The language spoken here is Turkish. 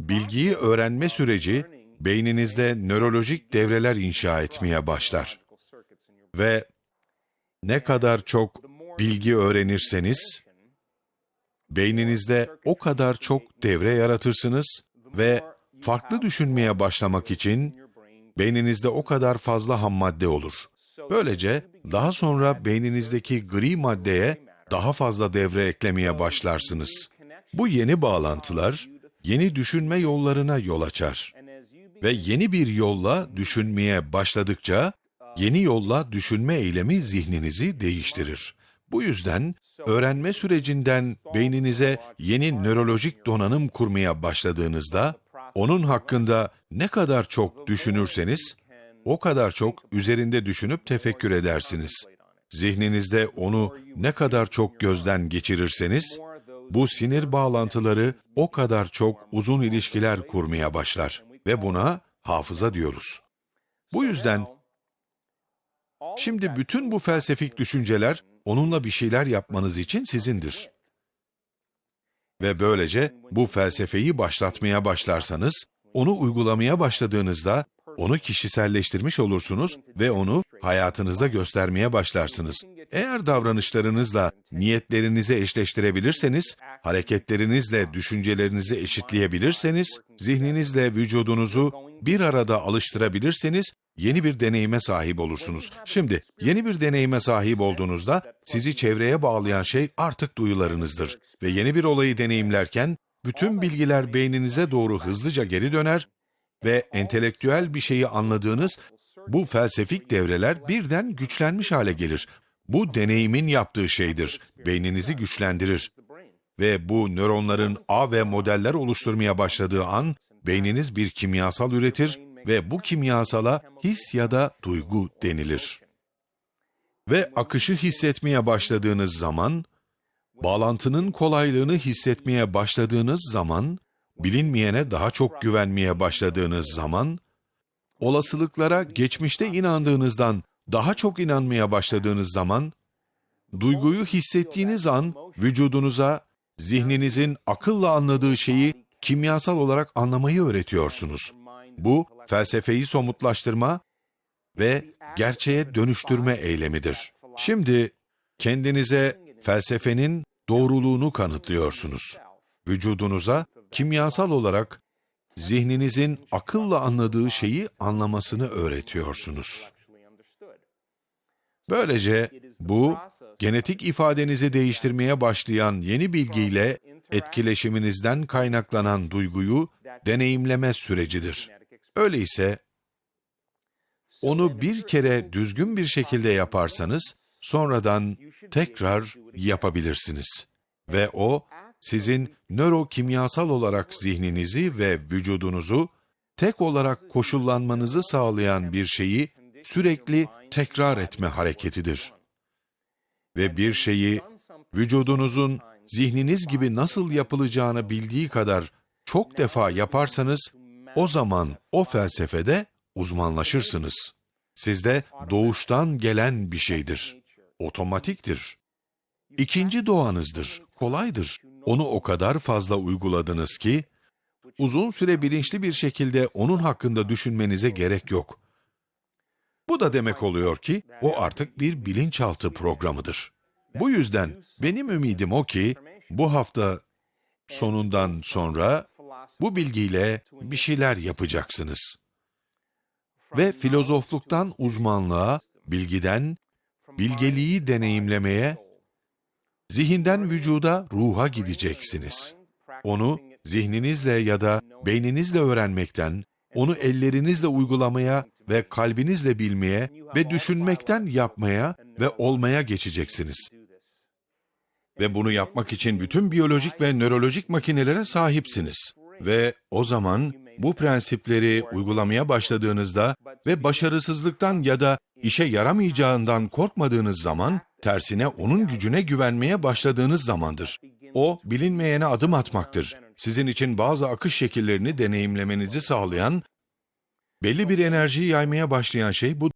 Bilgiyi öğrenme süreci beyninizde nörolojik devreler inşa etmeye başlar. Ve ne kadar çok bilgi öğrenirseniz, beyninizde o kadar çok devre yaratırsınız ve farklı düşünmeye başlamak için beyninizde o kadar fazla ham madde olur. Böylece daha sonra beyninizdeki gri maddeye daha fazla devre eklemeye başlarsınız. Bu yeni bağlantılar yeni düşünme yollarına yol açar. Ve yeni bir yolla düşünmeye başladıkça yeni yolla düşünme eylemi zihninizi değiştirir. Bu yüzden öğrenme sürecinden beyninize yeni nörolojik donanım kurmaya başladığınızda onun hakkında ne kadar çok düşünürseniz o kadar çok üzerinde düşünüp tefekkür edersiniz. Zihninizde onu ne kadar çok gözden geçirirseniz bu sinir bağlantıları o kadar çok uzun ilişkiler kurmaya başlar ve buna hafıza diyoruz. Bu yüzden şimdi bütün bu felsefik düşünceler onunla bir şeyler yapmanız için sizindir. Ve böylece bu felsefeyi başlatmaya başlarsanız, onu uygulamaya başladığınızda onu kişiselleştirmiş olursunuz ve onu hayatınızda göstermeye başlarsınız. Eğer davranışlarınızla niyetlerinizi eşleştirebilirseniz, hareketlerinizle düşüncelerinizi eşitleyebilirseniz, zihninizle vücudunuzu bir arada alıştırabilirseniz yeni bir deneyime sahip olursunuz. Şimdi yeni bir deneyime sahip olduğunuzda sizi çevreye bağlayan şey artık duyularınızdır ve yeni bir olayı deneyimlerken bütün bilgiler beyninize doğru hızlıca geri döner ve entelektüel bir şeyi anladığınız bu felsefik devreler birden güçlenmiş hale gelir. Bu deneyimin yaptığı şeydir. Beyninizi güçlendirir. Ve bu nöronların ağ ve modeller oluşturmaya başladığı an beyniniz bir kimyasal üretir ve bu kimyasala his ya da duygu denilir. Ve akışı hissetmeye başladığınız zaman, bağlantının kolaylığını hissetmeye başladığınız zaman, bilinmeyene daha çok güvenmeye başladığınız zaman, olasılıklara geçmişte inandığınızdan daha çok inanmaya başladığınız zaman, duyguyu hissettiğiniz an vücudunuza zihninizin akılla anladığı şeyi kimyasal olarak anlamayı öğretiyorsunuz. Bu felsefeyi somutlaştırma ve gerçeğe dönüştürme eylemidir. Şimdi kendinize felsefenin doğruluğunu kanıtlıyorsunuz. Vücudunuza kimyasal olarak zihninizin akılla anladığı şeyi anlamasını öğretiyorsunuz. Böylece bu genetik ifadenizi değiştirmeye başlayan yeni bilgiyle etkileşiminizden kaynaklanan duyguyu deneyimleme sürecidir. Öyleyse onu bir kere düzgün bir şekilde yaparsanız sonradan tekrar yapabilirsiniz. Ve o sizin nörokimyasal olarak zihninizi ve vücudunuzu tek olarak koşullanmanızı sağlayan bir şeyi sürekli tekrar etme hareketidir. Ve bir şeyi vücudunuzun zihniniz gibi nasıl yapılacağını bildiği kadar çok defa yaparsanız o zaman o felsefede uzmanlaşırsınız. Sizde doğuştan gelen bir şeydir. Otomatiktir. İkinci doğanızdır, kolaydır. Onu o kadar fazla uyguladınız ki, uzun süre bilinçli bir şekilde onun hakkında düşünmenize gerek yok. Bu da demek oluyor ki, o artık bir bilinçaltı programıdır. Bu yüzden benim ümidim o ki, bu hafta sonundan sonra bu bilgiyle bir şeyler yapacaksınız. Ve filozofluktan uzmanlığa, bilgiden, bilgeliği deneyimlemeye, zihinden vücuda, ruha gideceksiniz. Onu zihninizle ya da beyninizle öğrenmekten, onu ellerinizle uygulamaya ve kalbinizle bilmeye ve düşünmekten yapmaya ve olmaya geçeceksiniz. Ve bunu yapmak için bütün biyolojik ve nörolojik makinelere sahipsiniz. Ve o zaman bu prensipleri uygulamaya başladığınızda ve başarısızlıktan ya da işe yaramayacağından korkmadığınız zaman, tersine onun gücüne güvenmeye başladığınız zamandır. O, bilinmeyene adım atmaktır. Sizin için bazı akış şekillerini deneyimlemenizi sağlayan, belli bir enerjiyi yaymaya başlayan şey bu